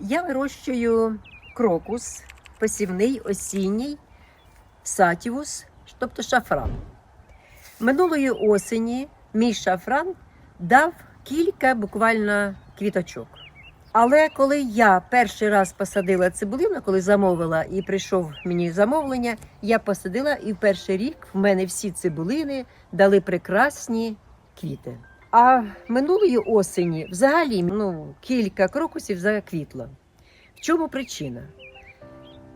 Я вирощую крокус, посівний, осінній, сатівус, тобто шафран. Минулої осені мій шафран дав кілька буквально квіточок. Але коли я перший раз посадила цибулину, коли замовила і прийшов мені замовлення, я посадила і в перший рік в мене всі цибулини дали прекрасні квіти. А минулої осені взагалі ну, кілька крокусів заквітло. В чому причина?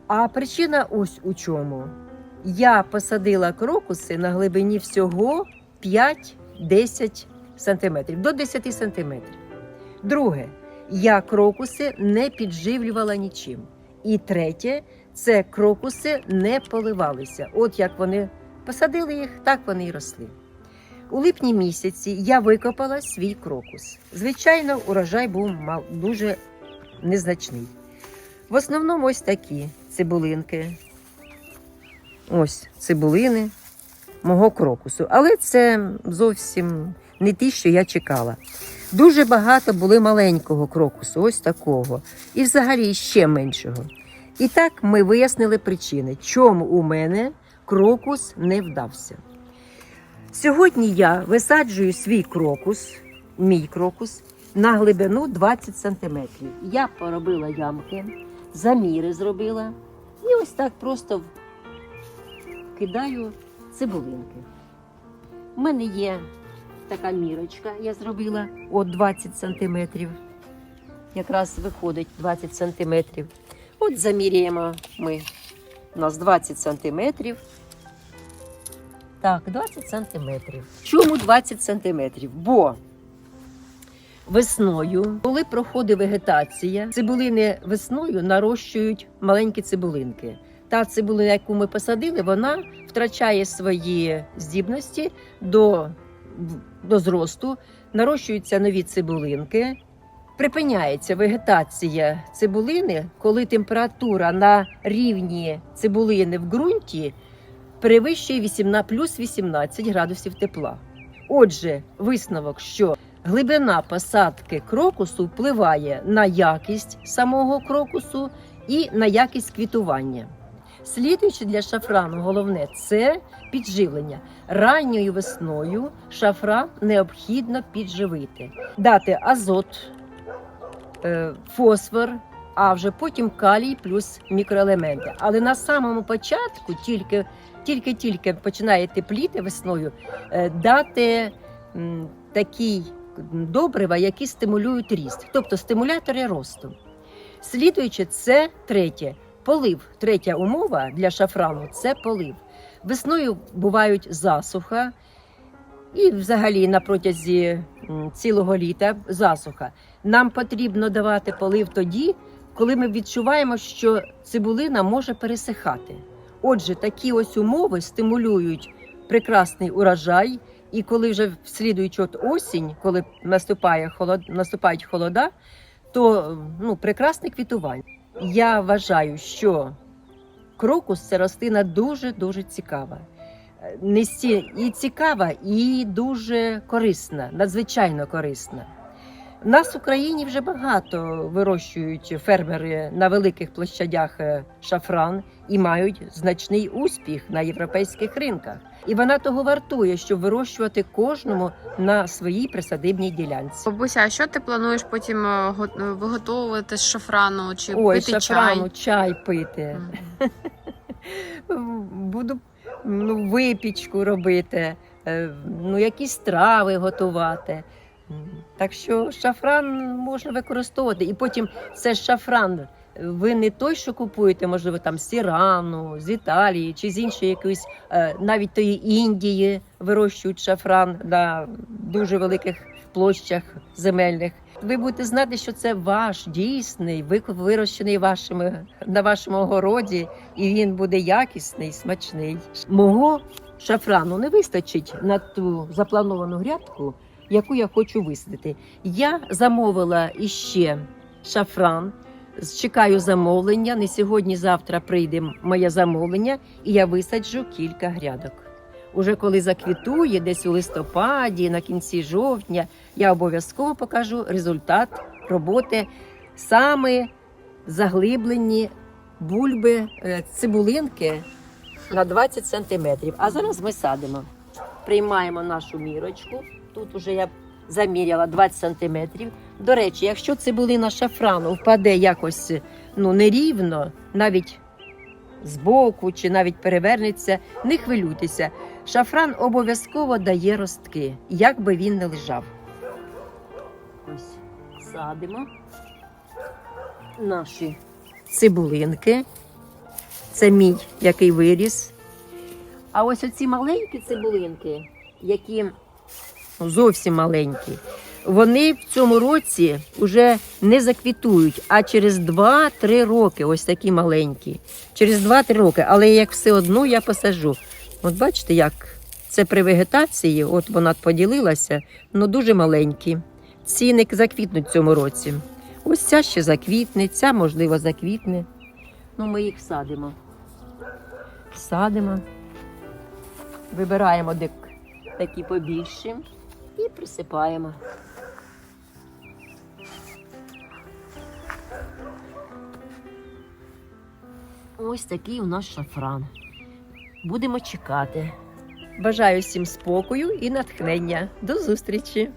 А причина ось у чому. Я посадила крокуси на глибині всього 5-10 сантиметрів, до 10 сантиметрів. Друге, я крокуси не підживлювала нічим. І третє, це крокуси не поливалися. От як вони посадили їх, так вони й росли. У липні місяці я викопала свій крокус. Звичайно, урожай був мал- дуже незначний. В основному ось такі цибулинки. Ось цибулини мого крокусу. Але це зовсім не ті, що я чекала. Дуже багато були маленького крокусу, ось такого, і взагалі ще меншого. І так ми вияснили причини, чому у мене крокус не вдався. Сьогодні я висаджую свій крокус, мій крокус, на глибину 20 см. Я поробила ямки, заміри зробила і ось так просто кидаю цибулинки. У мене є така мірочка, я зробила от 20 сантиметрів. Якраз виходить 20 сантиметрів. От заміряємо ми. У нас 20 сантиметрів. Так, 20 сантиметрів. Чому 20 сантиметрів? Бо весною, коли проходить вегетація, цибулини весною нарощують маленькі цибулинки. Та цибулина, яку ми посадили, вона втрачає свої здібності до, до зросту, нарощуються нові цибулинки. Припиняється вегетація цибулини, коли температура на рівні цибулини в ґрунті перевищує 18, плюс 18 градусів тепла. Отже, висновок, що глибина посадки крокусу впливає на якість самого крокусу і на якість квітування. Слідуючи для шафрану, головне це підживлення. Ранньою весною шафран необхідно підживити, дати азот, е, фосфор, а вже потім калій плюс мікроелементи. Але на самому початку, тільки тільки-тільки починає тепліти весною, е, дати такі добрива, які стимулюють ріст, тобто стимулятори росту. Слідуючи, це третє. Полив. Третя умова для шафрану це полив. Весною бувають засуха, і взагалі на протязі цілого літа засуха. Нам потрібно давати полив тоді, коли ми відчуваємо, що цибулина може пересихати. Отже, такі ось умови стимулюють прекрасний урожай. І коли вже слідуючи от осінь, коли наступає холод, наступають холода, то ну, прекрасне квітування. Я вважаю, що крокус це рослина дуже дуже цікава. Е, і цікава, і дуже корисна, надзвичайно корисна. Нас в Україні вже багато вирощують фермери на великих площадях е, шафран і мають значний успіх на європейських ринках. І вона того вартує, щоб вирощувати кожному на своїй присадибній ділянці. Бабуся, а що ти плануєш потім е, е, виготовувати з шафрану чи Ой, пити шафрану, чай? чай пити. Буду ну, випічку робити, ну, якісь страви готувати. Так що шафран можна використовувати. І потім це шафран. Ви не той, що купуєте, можливо, там з Ірану, з Італії чи з іншої якоїсь, е, навіть тої Індії вирощують шафран на дуже великих площах земельних. Ви будете знати, що це ваш дійсний, вирощений вашими на вашому городі, і він буде якісний, смачний. Мого шафрану не вистачить на ту заплановану грядку, яку я хочу висадити. Я замовила іще шафран. Чекаю замовлення. Не сьогодні, завтра прийде моє замовлення, і я висаджу кілька грядок. Уже коли заквітує, десь у листопаді, на кінці жовтня, я обов'язково покажу результат роботи саме заглиблені бульби, е, цибулинки на 20 сантиметрів. А зараз ми садимо. Приймаємо нашу мірочку. Тут уже я заміряла 20 сантиметрів. До речі, якщо цибулина шафрану впаде якось ну, нерівно, навіть збоку чи навіть перевернеться, не хвилюйтеся. Шафран обов'язково дає ростки, як би він не лежав. Ось садимо наші цибулинки. Це мій, який виріс. А ось оці маленькі цибулинки, які зовсім маленькі, вони в цьому році вже не заквітують, а через 2-3 роки, ось такі маленькі. Через 2-3 роки, але як все одно я посажу. От бачите, як це при вегетації, от вона поділилася, ну дуже маленькі. Ці не заквітнуть в цьому році. Ось ця ще заквітне, ця, можливо, заквітне. Ну, ми їх садимо. Садимо. Вибираємо де такі побільші присипаємо. Ось такий у нас шафран. Будемо чекати. Бажаю всім спокою і натхнення. До зустрічі!